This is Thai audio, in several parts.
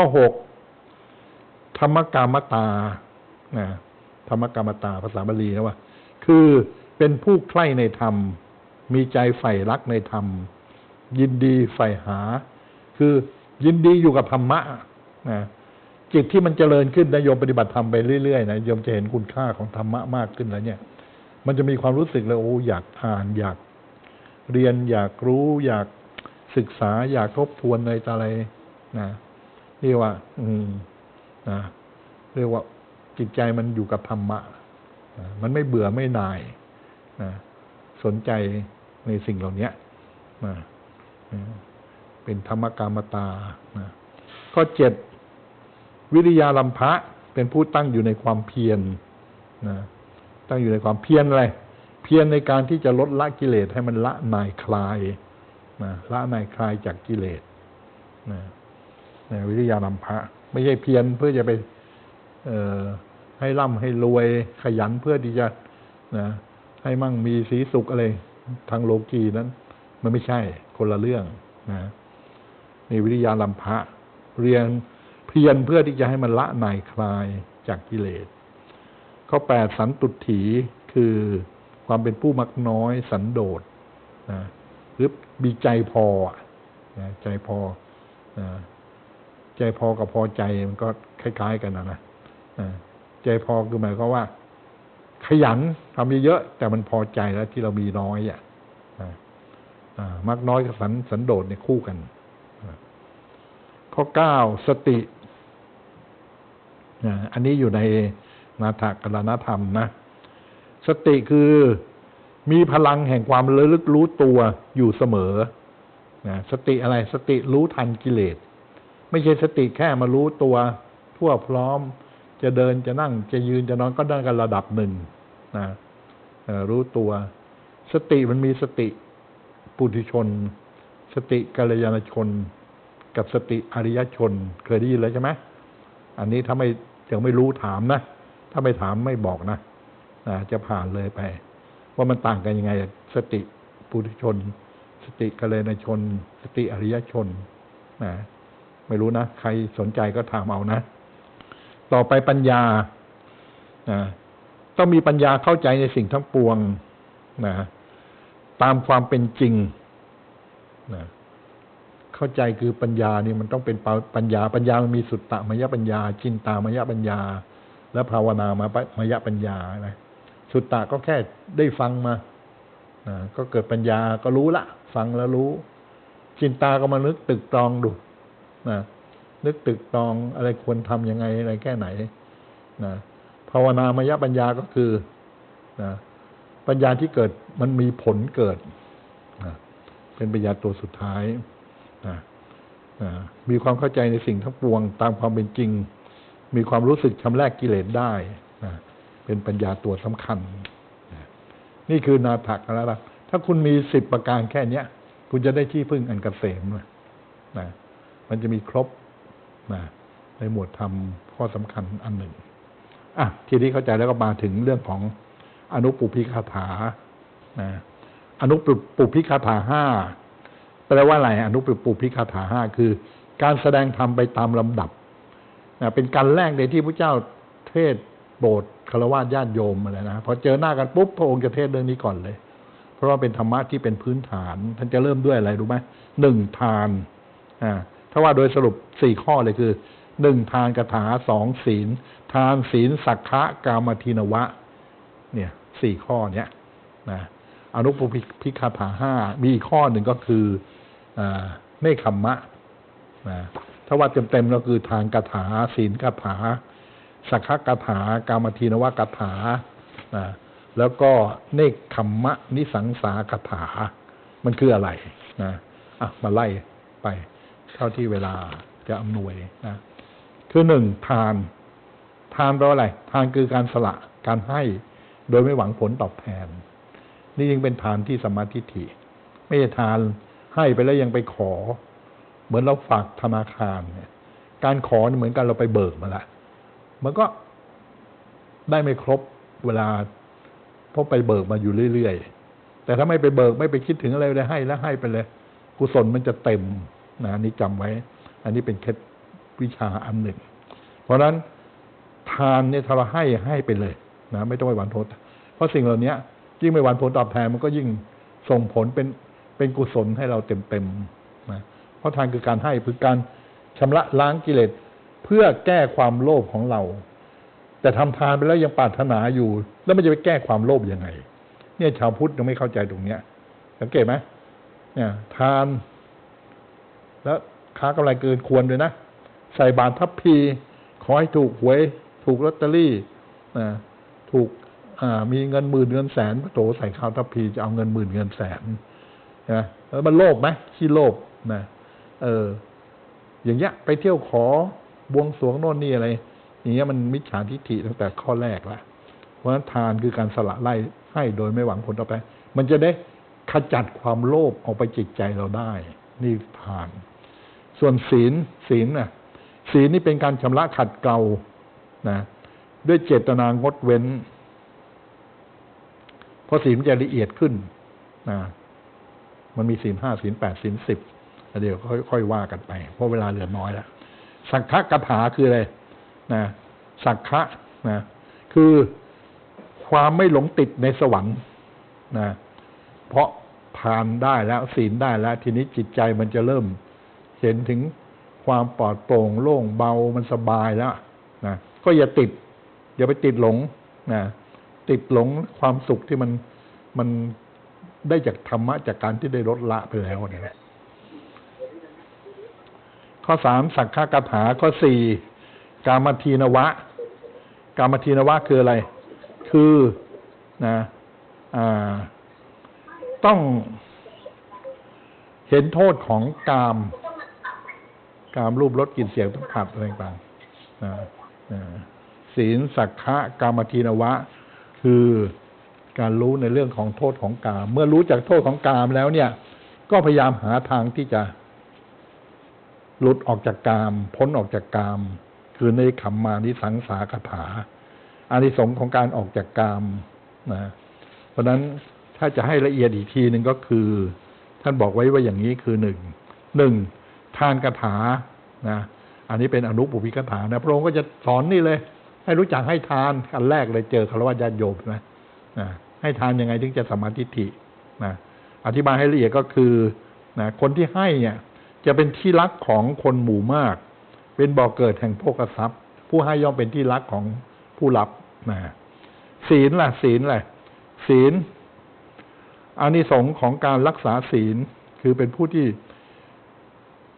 ข้อหกธรรมกามตานะธรรมกามตาภาษาบาลีนะว่า คือเป็นผู้ใคร่ในธรรม มีใจใฝ่รักในธรรม ยินดีใฝ่หา คือยินดีอยู่กับธรรมะนะจิตที่มันเจริญขึ้นนะโยมปฏิบัติธรรมไปเรื่อยๆนะโยมจะเห็นคุณค่าของธรรมะมากขึ้นแล้วเนี่ย มันจะมีความรู้สึกเลยโอ้อยากอ่านอยากเรียนอยากรู้ อยากศึกษาอยากทบทวนอะไรต่ออะไรนะ เรียกว่า อืมนะเรียกว่าจิตใจมันอยู่กับธรรมะมันไม่เบื่อไม่นายนะสนใจในสิ่งเหล่านี้นะนะเป็นธรรมกรรมตานะข้อเจ็ดวิริยาลัมภะเป็นผู้ตั้งอยู่ในความเพียรนะตั้งอยู่ในความเพียรอะไร เพียรในการที่จะลดละกิเลสให้มันละนายคลายนะละนายคลายจากกิเลสนะ วิริยาลัมภะไม่ใช่เพียรเพื่อจะไปให้ร่ำให้รวยขยันเพื่อที่จะนะให้มั่งมีสีสุขอะไร ทางโลกีนั้น มันไม่ใช่คนละเรื่องนะนี่วิริยาลัมภะเรียนเพียรเพื่อที่จะให้มันละนายคลายจากกิเลสข้อแปดสันตุถีคือความเป็นผู้มักน้อยสันโดษนะหรือมีใจพอนะใจพอนะ ใจพอกับพอใจมันก็คล้าย ๆ กันนะนะใจพอคือหมายความว่า ขยันทำเยอะๆแต่มันพอใจแล้วที่เรามีน้อยอะมักน้อยกับสันสันโดษเนี่ยคู่กัน ข้อเก้าสติอันนี้อยู่ในนาถกรณธรรมนะ สติคือมีพลังแห่งความระลึกรู้ตัวอยู่เสมอนะสติอะไรสติรู้ทันกิเลส ไม่ใช่สติแค่มารู้ตัวทั่วพร้อม จะเดินจะนั่งจะยืนจะนอนก็ได้กันระดับหนึ่งนะรู้ตัว สติมันมีสติปุถุชน สติกัลยาณชน กับสติอริยชน เคยได้ยินแล้วใช่ไหมอันนี้ถ้าไม่ยังไม่รู้ถามนะ ถ้าไม่ถามไม่บอกนะนะจะผ่านเลยไป ว่ามันต่างกันยังไง สติปุถุชน สติกัลยาณชน สติอริยชนนะ ไม่รู้นะ ใครสนใจก็ถามเอานะ ต่อไปปัญญาต้องมีปัญญาเข้าใจในสิ่งทั้งปวงนะตามความเป็นจริงนะเข้าใจคือปัญญานี่มันต้องเป็นปัญญา ปัญญามันมีสุตตะมยปัญญา จินตามยปัญญา และภาวนามามยปัญญานะสุตตะก็แค่ได้ฟังมานะก็เกิดปัญญาก็รู้ละ ฟังแล้วรู้ จินตาก็มานึกตึกตรองดู นะนึกตึกตองอะไรควรทำยังไงอะไรแค่ไหนนะภาวนามยปัญญาก็คือนะปัญญาที่เกิดมันมีผลเกิดนะเป็นปัญญาตัวสุดท้ายนะนะมีความเข้าใจในสิ่งทั้งปวง ตามความเป็นจริง มีความรู้สึกชำแรกกิเลสได้นะเป็นปัญญาตัวสำคัญนะนี่คือนาถักแล้วล่ะถ้าคุณมีสิบประการแค่เนี้ยคุณจะได้ที่พึ่งอันกเกษมนะนะ มันจะมีครบนะในหมวดธรรมข้อสำคัญอันหนึ่งอะทีนี้เข้าใจแล้วก็มาถึงเรื่องของอนุปุพิคาถานะอนุปุพิคาถาห้าแปลว่าอะไรอนุปุพิคาถาห้าคือ การแสดงธรรมไปตามลำดับนะเป็นการแรกในที่พระเจ้าเทศโบสถ์คารวะญาติโยมอะไรนะพอเจอหน้ากันปุ๊บพระองค์จะเทศเรื่องนี้ก่อนเลย เพราะว่าเป็นธรรมะที่เป็นพื้นฐาน ท่านจะเริ่มด้วยอะไรรู้ไหมหนึ่งทานอ่า ถ้าว่าโดยสรุปสี่ข้อเลยคือหนึ่งทานกถาสองศีล ทานศีลสักขะกามทินวะ เนี่ยสี่ข้อเนี้ยนะอนุปพิคาถาห้ามีอีกข้อหนึ่งก็คือเมฆขมมะนะถ้าว่าเต็มๆก็คือทานกถาศีลกถาสักขะกถากามทีนวะกถานะแล้วก็เนคขมมะนิสังสากถา มันคืออะไรนะอะมาไล่ไป เท่าที่เวลาจะอำนวยนะคือหนึ่งทาน ทานแปลว่าอะไร ทานคือการสละการให้โดยไม่หวังผลตอบแทน นี่ยังเป็นทานที่สมาธิฐิไม่ใช่ทานให้ไปแล้วยังไปขอ เหมือนเราฝากธนาคารเนี่ย การขอเหมือนกันเราไปเบิกมาละมันก็ได้ไม่ครบเวลาเพราะไปเบิกมาอยู่เรื่อยๆแต่ถ้าไม่ไปเบิกไม่ไปคิดถึงอะไรเลยให้แล้วให้ไปเลย กุศลมันจะเต็ม นะนี่จำไว้ อันนี้เป็นเคล็ดวิชาอันหนึ่ง เพราะฉะนั้นทานเนี่ยถ้าเราให้ให้ไปเลยนะไม่ต้องไปหวังผลเพราะสิ่งเหล่านี้ยิ่งไม่หวังผลตอบแทนมันก็ยิ่งส่งผลเป็นเป็นกุศลให้เราเต็มเต็มๆนะเพราะทานคือการให้คือการชำระล้างกิเลสเพื่อแก้ความโลภของเรา แต่ทำทานไปแล้วยังปรารถนาอยู่ แล้วมันจะไปแก้ความโลภยังไง เนี่ยชาวพุทธยังไม่เข้าใจตรงเนี้ยสังเกตไหมเนี่ยทาน แล้วค้ากำไรเกินควรด้วยนะ ใส่บาตรทัพพี ขอให้ถูกหวย ถูกลอตเตอรี่นะถูกมีเงินหมื่นเงินแสนโถใส่ข้าวทัพพีจะเอาเงินหมื่นเงินแสนนะแล้วมันโลภไหมขี้โลภนะเออ อย่างเงี้ยไปเที่ยวขอบวงสรวงโน่นนี่อะไร อย่างเงี้ยมันมิจฉาทิฏฐิตั้งแต่ข้อแรกละเพราะฉะนั้นทานคือการสละไล่ให้โดยไม่หวังผลตอบแทนมันจะได้ขจัดความโลภออกไปจิตใจเราได้ นี่ทาน ส่วนศีลศีลน่ะศีลนี่เป็นการชำระขัดเกลานะด้วยเจตนางดเว้น เพราะศีลมันจะละเอียดขึ้นนะมันมีศีลห้าศีลแปดศีลสิบเดี๋ยวค่อยๆว่ากันไป เพราะเวลาเหลือน้อยแล้วสักขะกถาคืออะไรนะสักขะนะคือความไม่หลงติดในสวรรค์นะเพราะผ่านได้แล้วศีลได้แล้ว ทีนี้จิตใจมันจะเริ่ม เห็นถึงความปลอดโปร่งโล่งเบามันสบายแล้วนะก็อย่าติด อย่าไปติดหลงนะติดหลงความสุขที่มันมันได้จากธรรมะจากการที่ได้ลดละไปแล้วเนี่ยข้อสามสักขะกถาข้อสี่กามทีนวะ กามทีนวะคืออะไร คือนะอ่าต้องเห็นโทษของกาม กามรูปรสกลิ่นเสียงสัมผัสอะไรต่างๆนะนศีลสักขะกามทีนวะ คือการรู้ในเรื่องของโทษของกาม เมื่อรู้จากโทษของกามแล้วเนี่ย ก็พยายามหาทางที่จะหลุดออกจากกาม พ้นออกจากกาม คือในขมมานิสังสาคถาอานิสงส์ของการออกจากกามนะเพราะนั้นถ้าจะให้ละเอียดอีกทีหนึ่งก็คือ ท่านบอกไว้ว่าอย่างนี้คือหนึ่งหนึ่ง ทานคาถานะอันนี้เป็นอนุปุพิกถานะพระองค์ก็จะสอนนี่เลย ให้รู้จักให้ทานอันแรกเลยเจอคารวะญาติโยมนะนะให้ทานยังไงถึงจะสมาธิินะอธิบายให้ละเอียดก็คือนะคนที่ให้เนี่ยจะเป็นที่รักของคนหมู่มาก เป็นบ่อกเกิดแห่งโภกทรัพย์ ผู้ให้ย่อมเป็นที่รักของผู้รับนะศีลล่ะ ศีลล่ะศีลอานิสงส์ของการรักษาศีลคือเป็นผู้ที่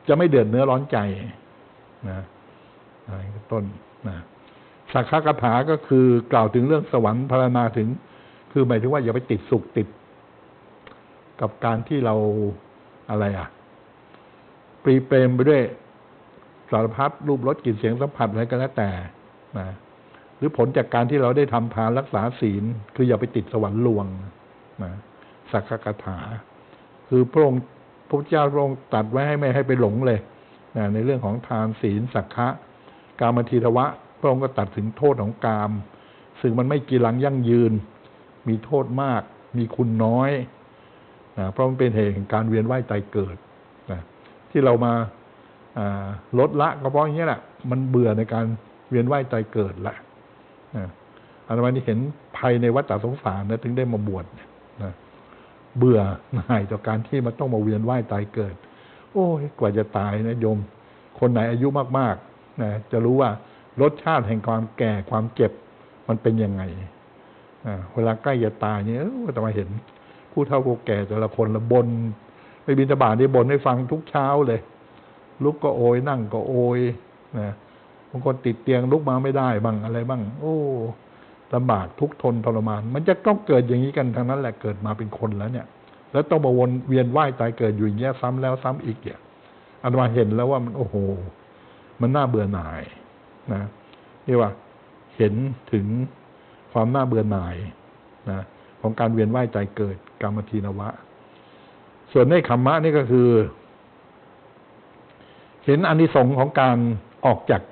จะไม่เดือดเนื้อร้อนใจนะอะต้นนะสักขะกถาก็คือกล่าวถึงเรื่องสวรรค์พารณนาถึง คือหมายถึงว่าอย่าไปติดสุขติด กับการที่เราอะไรอะ ปรีเปรมไปด้วยสารพัดรูปรสกลิ่นเสียงสัมผัสอะไรก็แล้วแต่นะหรือผลจากการที่เราได้ทำทานรักษาศีล คืออย่าไปติดสวรรค์ลวงนะสักขะกถา คือพระองค์ พระเจ้าพระองค์ตัดไว้ให้ไม่ให้ไปหลงเลยนะในเรื่องของทานศีลสักขะกามทีทวะ พระองค์ก็ตัดถึงโทษของกาม ซึ่งมันไม่กีรังยั่งยืน มีโทษมาก มีคุณน้อยนะเพราะมันเป็นเหตุแห่งการเวียนว่ายตายเกิดนะที่เรามาลดละก็เพราะอย่างนี้แหละมันเบื่อในการเวียนว่ายตายเกิดละนะอันนี้เห็นภัยในวัฏสงสารนะถึงได้มาบวชนะ เบื่อหน่ายต่อการที่มันต้องมาเวียนว่ายตายเกิด โอ้ยกว่าจะตายนะโยม คนไหนอายุมากๆนะจะรู้ว่ารสชาติแห่งความแก่ความเจ็บมันเป็นยังไงเวลาใกล้จะตายเนี่ยก็จะมาเห็นผู้เฒ่าผู้แก่แต่ละคนละบนไปบินตบาทที่บนให้ฟังทุกเช้าเลย ลุกก็โอยนั่งก็โอยนะบางคนติดเตียงลุกมาไม่ได้บ้างอะไรบ้าง โอ้ ลำบากทุกทนทรมาน มันจะต้องเกิดอย่างนี้กันทั้งนั้นแหละเกิดมาเป็นคนแล้วเนี่ย แล้วต้องมาวนเวียนว่ายตายเกิดอยู่อย่างเงี้ยซ้ำแล้วซ้ำอีกเนี่ยอันมาเห็นแล้วว่ามันโอ้โห มันน่าเบื่อหน่ายนะเรียกว่าเห็นถึงความน่าเบื่อหน่ายนะของการเวียนว่ายใจเกิดกรรมทีนวะ ส่วนในขมมะนี่ก็คือ เห็นอนนิสงส์ของการออกจาก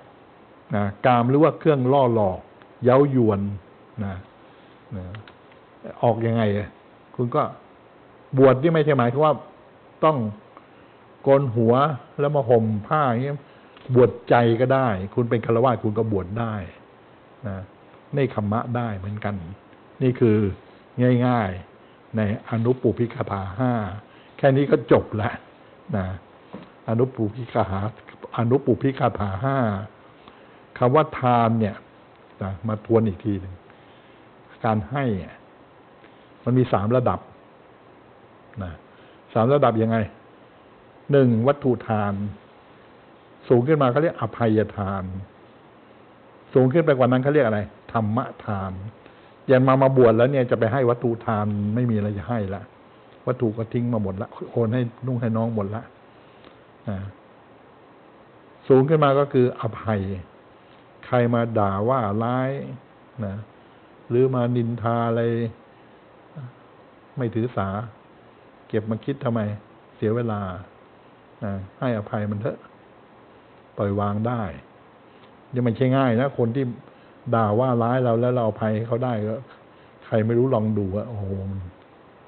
นะกามหรือว่าเครื่องล่อหลอก เย้ายวน นะนะออกยังไง คุณก็บวชที่ไม่ใช่หมายถึงว่าต้องโกนหัวแล้วมาห่มผ้าอย่างเงี้ยบวชใจก็ได้ คุณเป็นฆราวาสคุณก็บวชได้นะเนคขมมะได้เหมือนกัน นี่คือง่าย ๆ ในอนุปุพิกถาห้าแค่นี้ก็จบแล้วนะอนุปุพิกถาอนุปุพิกถาห้าคำว่าทานเนี่ยนะมาทวนอีกทีหนึ่ง การให้มันมีสามระดับนะสามระดับยังไงหนึ่งวัตถุทาน สูงขึ้นมาเขาเรียกอภัยทาน สูงขึ้นไปกว่านั้นเขาเรียกอะไรธรรมทานอย่างมามาบวชแล้วเนี่ยจะไปให้วัตถุทานไม่มีอะไรจะให้ละวัตถุก็ทิ้งมาหมดละโอนให้นุ่งให้น้องหมดละอ่าสูงขึ้นมาก็คืออภัย ใครมาด่าว่าร้ายนะ หรือมานินทาอะไร ไม่ถือสา เก็บมาคิดทำไม เสียเวลานะให้อภัยมันเถอะ ปล่อยวางได้ยังไม่ใช่ง่ายนะ คนที่ด่าว่าร้ายเราแล้วเราอภัยเขาได้ก็ใครไม่รู้ลองดูว่าโอ้โหมัน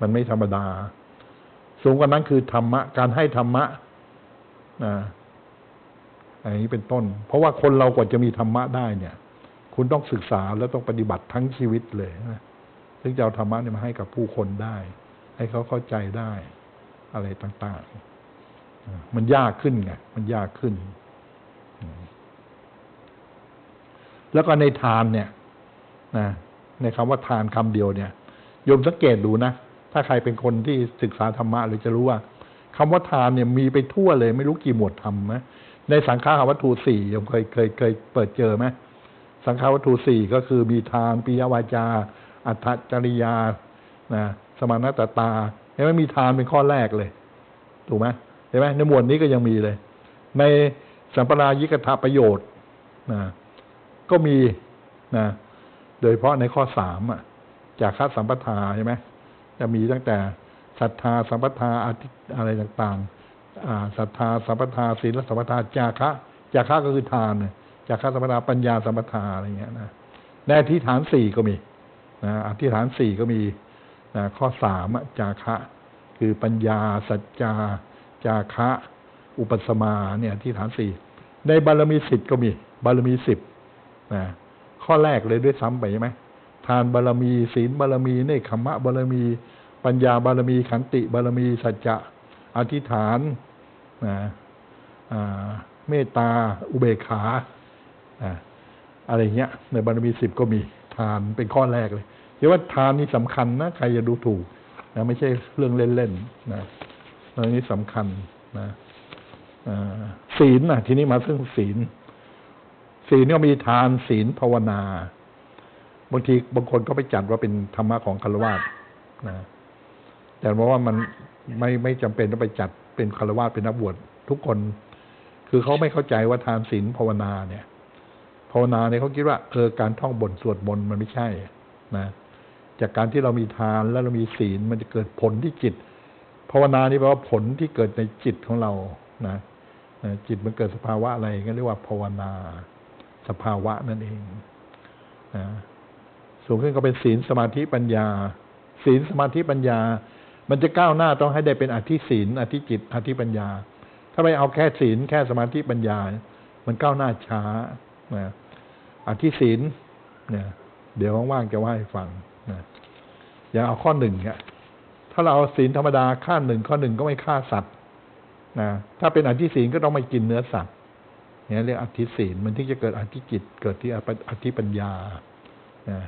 มันไม่ธรรมดา สูงกว่านั้นคือธรรมะ การให้ธรรมะนะอันนี้เป็นต้น เพราะว่าคนเรากว่าจะมีธรรมะได้เนี่ย คุณต้องศึกษาแล้วต้องปฏิบัติทั้งชีวิตเลยนะถึงจะเอาธรรมะเนี่ยมาให้กับผู้คนได้ ให้เขาเข้าใจได้ อะไรต่าง ๆ มันยากขึ้นไงมันยากขึ้น แล้วก็ในทานเนี่ยนะในคำว่าทานคำเดียวเนี่ยโยมสังเกตดูนะ ถ้าใครเป็นคนที่ศึกษาธรรมะหรือจะรู้ว่าคำว่าทานเนี่ยมีไปทั่วเลย ไม่รู้กี่หมวดธรรมนะในสังฆาวัตถุสี่โยมเคยเคยเคยเปิดเจอไหม สังฆาวัตถุสี่ก็คือมีทานปิยวาจา อัตถจริยานะสมานตตาเห็นไหมมีทานเป็นข้อแรกเลย ถูกไหมเห็นไหมในหมวดนี้ก็ยังมีเลย ในสัมปรายิกถาประโยชน์นะก็มีนะโดยเฉพาะในข้อสามอะ จากคัดสัมปทาใช่ไหมจะมีตั้งแต่ศรัทธาสัมปทาอะไรต่างๆศรัทธาสัมปทาศีลสัมปทาจาคะจาคะก็คือทานเนี่ย จาคะสัมปทาปัญญาสมปทาอะไรเงี้ยนะในอธิฐานสี่ก็มีนะอธิฐานสี่ก็มีนะข้อสามจาคะ คือปัญญา สัจจา จาคะ อุปสมาเนี่ยอธิษฐานสี่ในบารมีสิบก็มี บารมีสิบนะข้อแรกเลยด้วยซ้ำไปใช่ไหมทานบารมี ศีลบารมีเนคขมะบารมี ปัญญาบารมีขันติบารมี สัจจะอธิษฐานนะเมตตา อุเบกขา อะไรเงี้ย ในบารมีสิบก็มีทานเป็นข้อแรกเลยเรียกว่าทานนี่สำคัญนะใครจะดูถูกนะไม่ใช่เรื่องเล่นๆนะเรื่องนี้สำคัญนะศีลนะทีนี้มาซึ่งศีล ศีลก็มีทานศีลภาวนาบางทีบางคนก็ไปจัดว่าเป็นธรรมะของคารวะนะแต่เพราะว่ามันไม่ไม่จำเป็นต้องไปจัดเป็นคารวะเป็นนักบวชทุกคน คือเขาไม่เข้าใจว่าทานศีลภาวนาเนี่ย ภาวนาเนี่ยเขาคิดว่าเออการท่องบนสวดมนต์มันไม่ใช่นะจากการที่เรามีทานแล้วเรามีศีลมันจะเกิดผลที่จิตภาวนานี่แปลว่าผลที่เกิดในจิตของเรานะจิตมันเกิดสภาวะอะไรก็เรียกว่าภาวนา สภาวะนั่นเองนะสูงขึ้นก็เป็นศีลสมาธิปัญญา ศีลสมาธิปัญญา มันจะก้าวหน้าต้องให้ได้เป็นอธิศีลอธิจิตอธิปัญญา ถ้าไปเอาแค่ศีลแค่สมาธิปัญญา มันก้าวหน้าช้านะ อธิศีลเนี่ยเดี๋ยวว่างๆจะว่าให้ฟังนะอย่างเอาข้อหนึ่งเนี่ยถ้าเราเอาศีลธรรมดาข้าหนึ่งข้อหนึ่งก็ไม่ฆ่าสัตว์นะถ้าเป็นอธิศีลก็ต้องไม่กินเนื้อสัตว์เนี่ยเรียกอธิศีลมันที่จะเกิดอธิจิต เกิดที่อธิปัญญานะ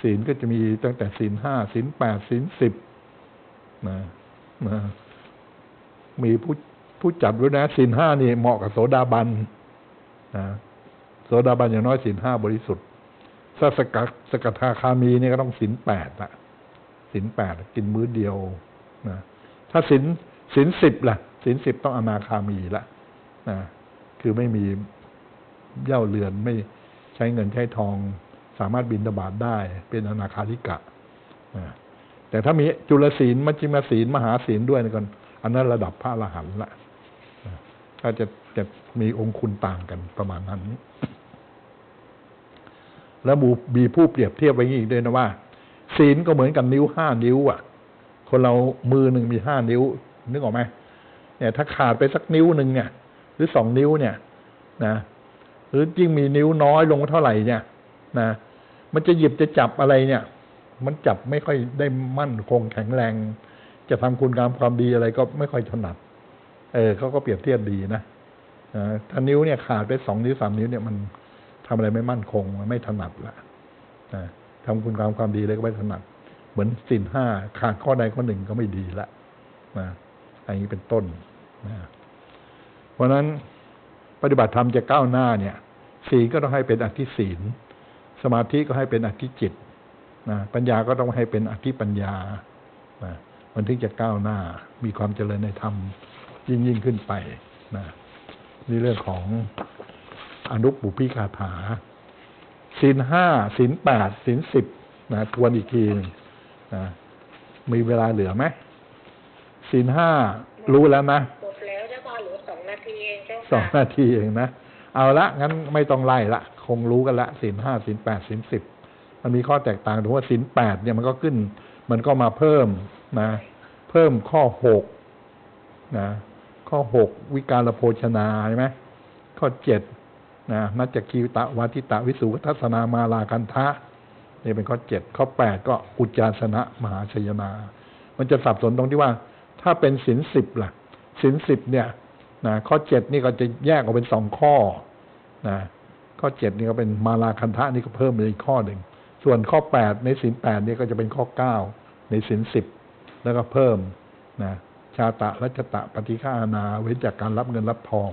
ศีลก็จะมีตั้งแต่ศีลห้าศีลแปดศีลสิบนะนะมีผู้ผู้จัดไว้นะศีลห้านี่เหมาะกับโสดาบัน นะโสดาบันอย่างน้อยศีลห้าบริสุทธิ์ถ้าสกัดสกัทาคามีนี่ก็ต้องศีลแปดละศีลแปดกินมื้อเดียวนะถ้าศีลศีลสิบล่ะศีลสิบต้องอนาคามีละนะคือไม่มีเย่าเรือนไม่ใช้เงินใช้ทอง สามารถบินตบาทได้ เป็นอนาคาธิกะนะแต่ถ้ามีจุลศีลมัจจิมศีลมหาศีลด้วยนี่กันอันนั้นระดับพระอรหันต์ละ ถ้าจะจะมีองค์คุณต่างกันประมาณนั้น แล้วมูมีผู้เปรียบเทียบไว้อีกด้วยนะว่า ศีลก็เหมือนกับนิ้วห้านิ้ว อะ คนเรามือหนึ่งมีห้านิ้ว นึกออกไหมเนี่ยถ้าขาดไปสักนิ้วหนึ่งเนี่ย หรือสองนิ้วเนี่ย นะหรือยิ่งมีนิ้วน้อยลงเท่าไหร่เนี่ยนะมันจะหยิบจะจับอะไรเนี่ย มันจับไม่ค่อยได้มั่นคงแข็งแรง จะทำคุณงามความดีอะไรก็ไม่ค่อยถนัด เออเขาก็เปรียบเทียบดีนะถ้านิ้วเนี่ยขาดไปสองนิ้วสามนิ้วเนี่ยมันทำอะไรไม่มั่นคงมันไม่ถนัดละนะทำคุณงามความดีเลยก็ไม่ถนัด เหมือนสินห้าขาดข้อใดข้อหนึ่งก็ไม่ดีละนะอันนี้เป็นต้นนะเพราะฉะนั้นปฏิบัติธรรมจะก้าวหน้าเนี่ยศีลก็ต้องให้เป็นอธิศีล สมาธิก็ให้เป็นอธิจิตนะปัญญาก็ต้องให้เป็นอธิปัญญานะมันถึงจะก้าวหน้า มีความเจริญในธรรม ยิ่งยิ่งขึ้นไปนะนี่เรื่องของอนุปุพิคาถาศีลห้าศีลแปดศีลสิบนะทวนอีกทีหนึงนะมีเวลาเหลือไหมศีลห้ารู้แล้วนะหมดแล้วเจ้าค่ะเหลือสองนาทีเองเจ้าสองค่ะนาทีเองนะเอาละงั้นไม่ต้องไล่ละ คงรู้กันละศีลห้าศีลแปดศีลสิบมันมีข้อแตกต่างตรงว่าศีลแปดเนี่ยมันก็ขึ้น มันก็มาเพิ่มนะ เพิ่มข้อหกนะ ข้อหกวิการโภชนาใช่ไหมข้อเจ็ดนะนัจจคีตะวัติตะวิสุทัศนามาลาคันทะนี่เป็นข้อเจ็ดข้อแปดก็อุจจาสนะมหาชยนา มันจะสับสนตรงที่ว่า ถ้าเป็นศีลสิบล่ะศีลสิบเนี่ยนะข้อเจ็ดนี่ก็จะแยกออกเป็นสองข้อนะข้อเจ็ดนี่ก็เป็นมาลาคันทะนี่ก็เพิ่มเป็นอีกข้อหนึ่งส่วนข้อแปดในศีลแปดนี่ก็จะเป็นข้อเก้าในศีลสิบแล้วก็เพิ่มนะ ชาตะรัชตะปฏิฆานาเว้นจากการรับเงินรับทอง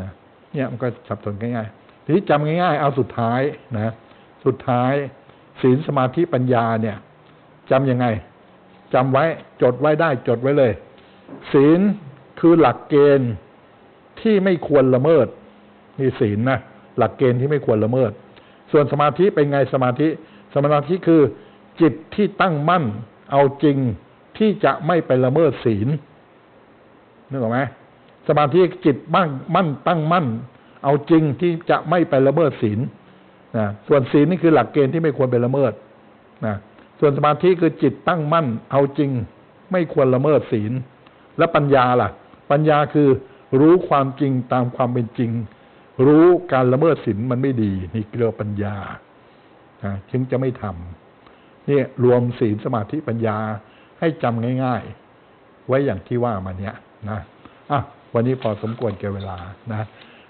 นะเนี่ยมันก็สับสนง่ายๆทีนี้จำง่ายๆ เอาสุดท้ายนะสุดท้ายศีลสมาธิปัญญาเนี่ยจำยังไงจำไว้จดไว้ได้จดไว้เลย ศีลคือหลักเกณฑ์ที่ไม่ควรละเมิดนี่ศีลนะหลักเกณฑ์ที่ไม่ควรละเมิด ส่วนสมาธิเป็นไงสมาธิ สมาธิคือจิตที่ตั้งมั่น เอาจริง ที่จะไม่ไปละเมิดศีลนึกออกไหมสมาธิจิตบ้างมั่นตั้งมั่น เอาจริงที่จะไม่ไปละเมิดศีลนะส่วนศีลนี่คือหลักเกณฑ์ที่ไม่ควรไปละเมิดนะส่วนสมาธิคือจิตตั้งมั่น เอาจริงไม่ควรละเมิดศีล และปัญญาล่ะ ปัญญาคือรู้ความจริงตามความเป็นจริง รู้การละเมิดศีลมันไม่ดีนี่เรียกว่าปัญญานะจึงจะไม่ทำนี่รวมศีลสมาธิปัญญา ให้จำง่ายๆ ไว้อย่างที่ว่ามาเนี้ยนะอะวันนี้พอสมควรแก่เวลานะ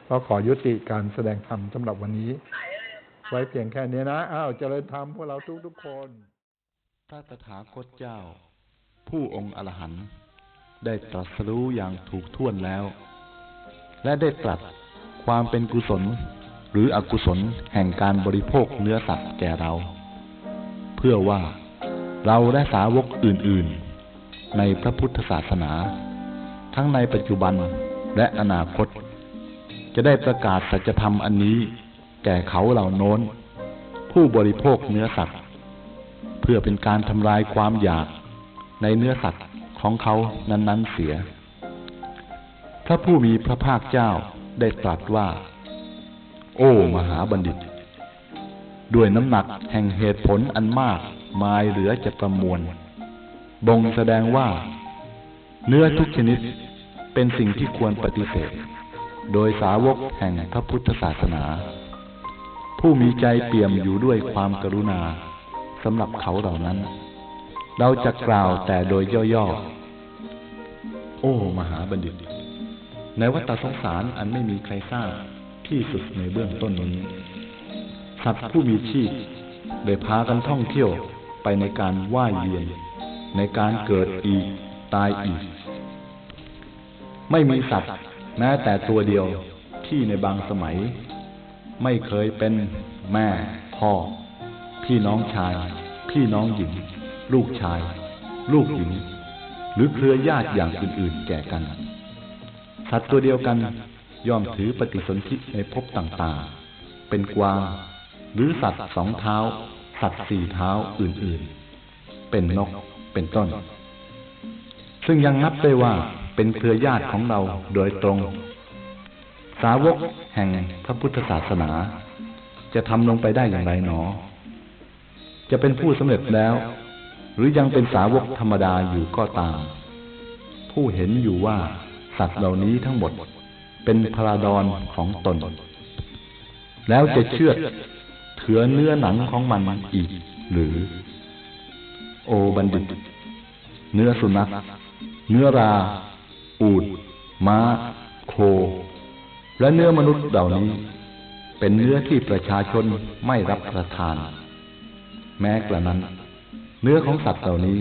ก็ขอยุติการแสดงธรรมสำหรับวันนี้ ไว้เพียงแค่นี้นะอ้าวเจริญธรรมพวกเราทุกๆคนพระตถาคตเจ้า ผู้องค์อรหันต์ได้ตรัสรู้อย่างถูกท่วนแล้ว และได้ตรัสความเป็นกุศลหรืออกุศลแห่งการบริโภคเนื้อสัตว์แก่เรา เพื่อว่า เราและสาวกอื่นๆ ในพระพุทธศาสนา ทั้งในปัจจุบันและอนาคต จะได้ประกาศสัจธรรมอันนี้ แก่เขาเหล่าโน้น ผู้บริโภคเนื้อสัตว์ เพื่อเป็นการทำลายความอยากในเนื้อสัตว์ของเขานั้น ๆเสีย พระผู้มีพระภาคเจ้าได้ตรัสว่า โอ้มหาบัณฑิต ด้วยน้ำหนักแห่งเหตุผลอันมาก มายเหลือจะประมวล บ่งแสดงว่า เนื้อทุกชนิดเป็นสิ่งที่ควรปฏิเสธ โดยสาวกแห่งพระพุทธศาสนา ผู้มีใจเปี่ยมอยู่ด้วยความกรุณาสำหรับเขาเหล่านั้น เราจะกล่าวแต่โดยย่อๆ โอ้ มหาบัณฑิต ในวัฏสงสารอันไม่มีใครทราบที่สุดในเบื้องต้นนี้ สัตว์ผู้มีชีพได้พากันท่องเที่ยว ไปในการว่ายเวียน ในการเกิดอีกตายอีก ไม่มีสัตว์แม้แต่ตัวเดียวที่ในบางสมัย ไม่เคยเป็นแม่ พ่อ พี่น้องชาย พี่น้องหญิง ลูกชาย ลูกหญิง หรือเครือญาติอย่างอื่นๆแก่กัน สัตว์ตัวเดียวกันย่อมถือปฏิสนธิในภพต่างๆ เป็นกวาง หรือสัตว์สองเท้า สัตว์สี่เท้าอื่นๆ เป็นนกเป็นต้น ซึ่งยังนับได้ว่าเป็นเครือญาติของเราโดยตรง สาวกแห่งพระพุทธศาสนา จะทำลงไปได้อย่างไรหนอ จะเป็นผู้สำเร็จแล้ว หรือยังเป็นสาวกธรรมดาอยู่ก็ตาม ผู้เห็นอยู่ว่าสัตว์เหล่านี้ทั้งหมดเป็นพระดอนของตน แล้วจะเชื่อ เถือเนื้อหนังของมันอีก หรือ โอบัณฑิต เนื้อสุนัข เนื้อรา อูดม้า โค และเนื้อมนุษย์เหล่านี้ เป็นเนื้อที่ประชาชนไม่รับประทาน แม้กระนั้น เนื้อของสัตว์เหล่านี้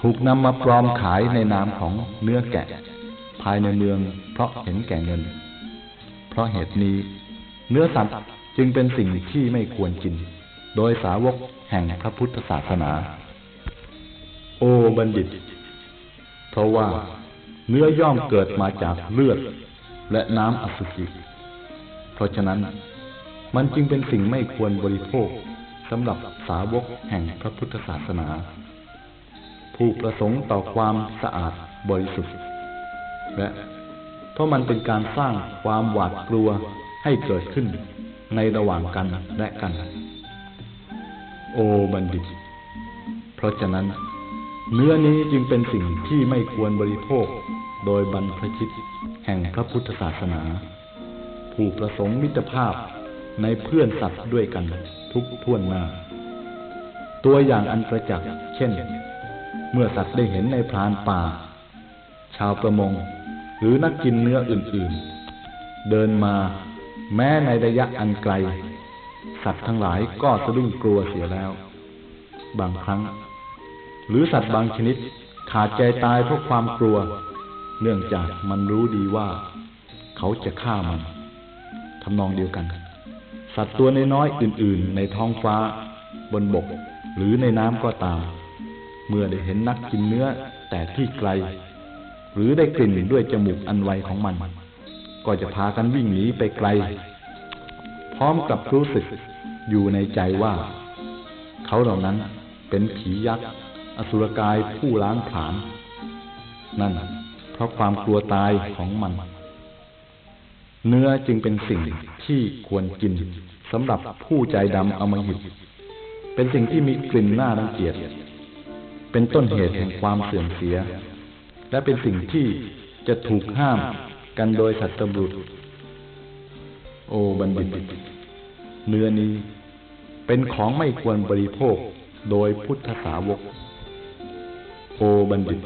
ถูกนำมาปลอมขายในนามของเนื้อแกะ ภายในเมืองเพราะเห็นแก่เงิน เพราะเหตุนี้ เนื้อสัตว์ จึงเป็นสิ่งที่ไม่ควรกิน โดยสาวกแห่งพระพุทธศาสนา โอบัณฑิตเพราะว่าเนื้อย่อมเกิดมาจากเลือดและน้ำอสุจิ เพราะฉะนั้นมันจึงเป็นสิ่งไม่ควรบริโภคสำหรับสาวกแห่งพระพุทธศาสนา ผู้ประสงค์ต่อความสะอาดบริสุทธิ์ และเพราะมันเป็นการสร้างความหวาดกลัวให้เกิดขึ้น ในระหว่างกันและกัน โอบัณฑิต เพราะฉะนั้น เนื้อนี้จึงเป็นสิ่งที่ไม่ควรบริโภคโดยบรรพชิตแห่งพระพุทธศาสนา ผู้ประสงค์มิตรภาพในเพื่อนสัตว์ด้วยกันทุกท่วนหน้า ตัวอย่างอันประจักษ์เช่น เมื่อสัตว์ได้เห็นในพรานป่า ชาวประมง หรือนักกินเนื้ออื่นๆ เดินมา แม้ในระยะอันไกล สัตว์ทั้งหลายก็สะดุ้งกลัวเสียแล้ว บางครั้ง หรือสัตว์บางชนิดขาดใจตายเพราะความกลัว เนื่องจากมันรู้ดีว่า เขาจะฆ่ามันทำนองเดียวกัน สัตว์ตัวน้อยๆอื่น ๆ ในท้องฟ้า บนบก หรือในน้ำก็ตาม เมื่อได้เห็นนักกินเนื้อแต่ที่ไกล หรือได้กลิ่นด้วยจมูกอันไวของมัน ก็จะพากันวิ่งหนีไปไกล พร้อมกับรู้สึกอยู่ในใจว่า เขาเหล่านั้นเป็นผียักษ์อสุรกายผู้ล้างผลาญนั่นเพราะความกลัวตายของมัน เนื้อจึงเป็นสิ่งที่ควรกินสำหรับผู้ใจดำเอามาหยิบเป็นสิ่งที่มีกลิ่นหน่ารังเกียจ เป็นต้นเหตุแห่งความเสื่อมเสีย และเป็นสิ่งที่จะถูกห้าม กันโดยสัตบุตร โอบัณฑิต เนื้อนี้เป็นของไม่ควรบริโภคโดยพุทธสาวก โอบัณฑิต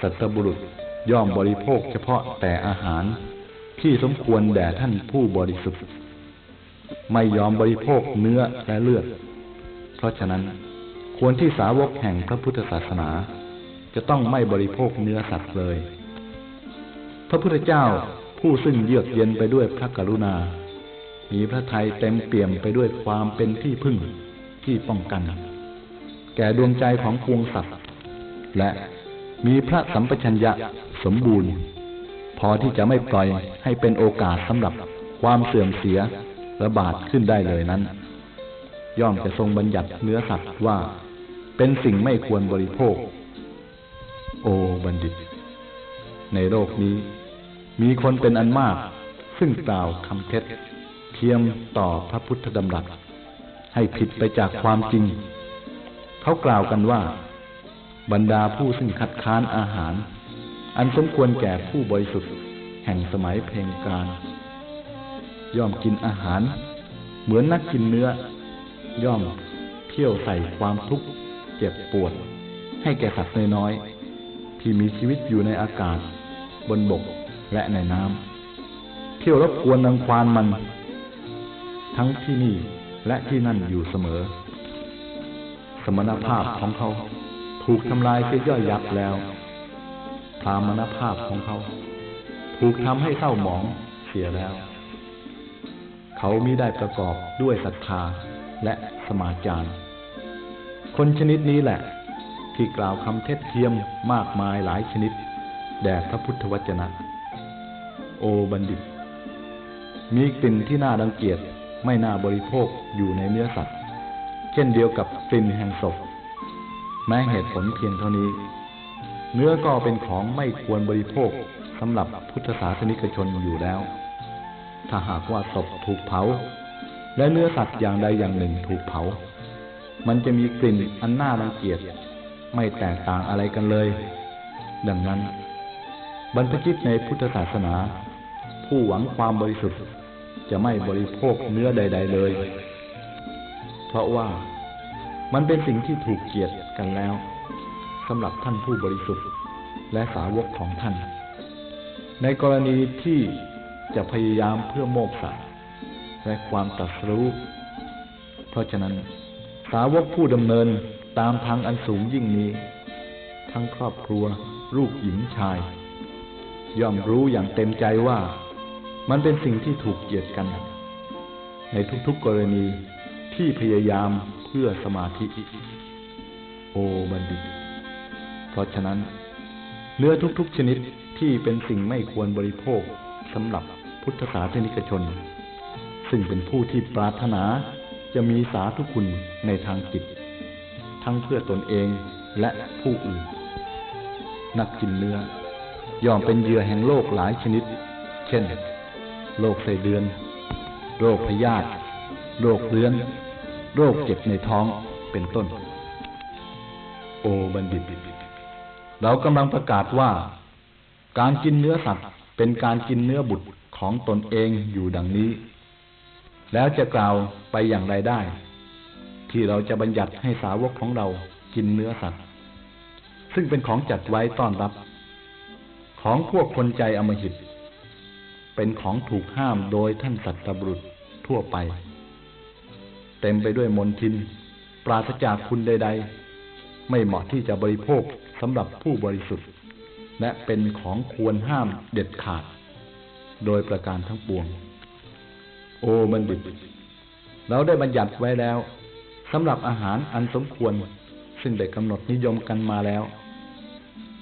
สัตบุรุษย่อมบริโภคเฉพาะแต่อาหารที่สมควรแด่ท่านผู้บริสุทธิ์ ไม่ยอมบริโภคเนื้อและเลือด เพราะฉะนั้นควรที่สาวกแห่งพระพุทธศาสนา จะต้องไม่บริโภคเนื้อสัตว์เลย พระพุทธเจ้าผู้ซึ่งเยือกเย็นไปด้วยพระกรุณา มีพระทัยเต็มเปี่ยมไปด้วยความเป็นที่พึ่งที่ป้องกัน แก่ดวงใจของพวงสัตว์ และมีพระสัมปชัญญะสมบูรณ์ พอที่จะไม่ปล่อยให้เป็นโอกาสสำหรับความเสื่อมเสียระบาดขึ้นได้เลยนั้น ย่อมจะทรงบัญญัติเนื้อสัตว์ว่า เป็นสิ่งไม่ควรบริโภค โอบัณฑิต ในโลกนี้ มีคนเป็นอันมาก ซึ่งกล่าวคำเท็จเทียมต่อพระพุทธดำรัส ให้ผิดไปจากความจริง เขากล่าวกันว่า บรรดาผู้ซึ่งคัดค้านอาหาร อันสมควรแก่ผู้บริสุทธิ์แห่งสมัยเพลงการ ย่อมกินอาหาร เหมือนนักกินเนื้อ ย่อมเที่ยวใส่ความทุกข์เจ็บปวด ให้แก่สัตว์น้อยๆที่มีชีวิตอยู่ในอากาศ บนบก และในน้ำเที่ยวรบกวนนังควานมัน ทั้งที่นี่และที่นั่นอยู่เสมอ สมณภาพของเขา ถูกทำลายเสียย่อยยับแล้วพรามณภาพของเขา ถูกทำให้เศร้าหมองเสียแล้ว เขามิได้ประกอบด้วยศรัทธาและสมาจารคนชนิดนี้แหละ ที่กล่าวคำเท็จเทียมมากมายหลายชนิด แด่พระพุทธวจนะ โอบัณฑิต มีกลิ่นที่น่ารังเกียจไม่น่าบริโภคอยู่ในเนื้อสัตว์ เช่นเดียวกับกลิ่นแห่งศพ แม้เหตุผลเพียงเท่านี้ เนื้อก็เป็นของไม่ควรบริโภคสำหรับพุทธศาสนิกชนอยู่แล้ว ถ้าหากว่าศพถูกเผา และเนื้อสัตว์อย่างใดอย่างหนึ่งถูกเผา มันจะมีกลิ่นอันน่ารังเกียจ ไม่แตกต่างอะไรกันเลย ดังนั้น บรรพชิตในพุทธศาสนา ผู้หวังความบริสุทธิ์ จะไม่บริโภคเนื้อใด ๆ เลย เพราะว่ามันเป็นสิ่งที่ถูกเกลียดกันแล้วสำหรับท่านผู้บริสุทธิ์และสาวกของท่าน ในกรณีที่จะพยายามเพื่อโมกษะและความตรัสรู้ เพราะฉะนั้น สาวกผู้ดำเนินตามทางอันสูงยิ่งนี้ ทั้งครอบครัว ลูกหญิงชาย ย่อมรู้อย่างเต็มใจว่า มันเป็นสิ่งที่ถูกเกลียดกัน ในทุกๆกรณีที่พยายามเพื่อสมาธิ โอบัณฑิต เพราะฉะนั้น เนื้อทุกๆชนิดที่เป็นสิ่งไม่ควรบริโภคสำหรับพุทธศาสนิกชน ซึ่งเป็นผู้ที่ปรารถนาจะมีสาธุคุณในทางจิต ทั้งเพื่อตนเองและผู้อื่น นักกินเนื้อย่อมเป็นเหยื่อแห่งโรคหลายชนิด เช่น โรคไส้เดือน โรคพยาธิโรคเรื้อน โรคเจ็บในท้องเป็นต้น โอบัณฑิต เรากำลังประกาศว่า การกินเนื้อสัตว์เป็นการกินเนื้อบุตรของตนเองอยู่ดังนี้ แล้วจะกล่าวไปอย่างไรได้ ที่เราจะบัญญัติให้สาวกของเรากินเนื้อสัตว์ ซึ่งเป็นของจัดไว้ต้อนรับ ของพวกคนใจอมหิต เป็นของถูกห้ามโดยท่านสัตบุรุษทั่วไป เต็มไปด้วยมนทิน ปราศจากคุณใด ๆ ไม่เหมาะที่จะบริโภคสำหรับผู้บริสุทธิ์ และเป็นของควรห้ามเด็ดขาด โดยประการทั้งปวง โอบัณฑิต เราได้บัญญัติไว้แล้วสำหรับอาหารอันสมควร ซึ่งได้กำหนดนิยมกันมาแล้ว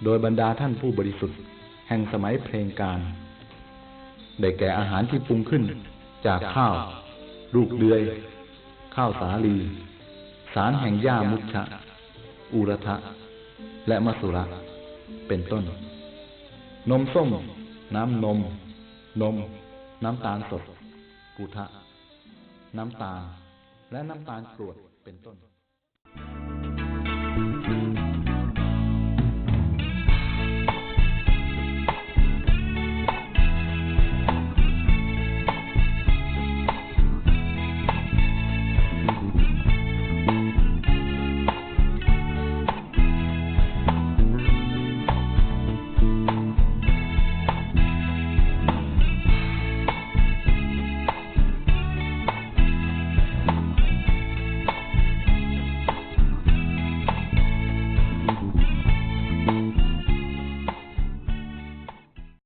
โดยบรรดาท่านผู้บริสุทธิ์ แห่งสมัยเพลงการ ได้แก่อาหารที่ปรุงขึ้น จากข้าว ลูกเดือย ข้าวสาลี สารแห่งหญ้ามุชะ อุระทะ และมะสุระ เป็นต้น นมส้ม น้ำนม นม น้ำตาลสด กุทะ น้ำตาล และน้ำตาลกรวด เป็นต้น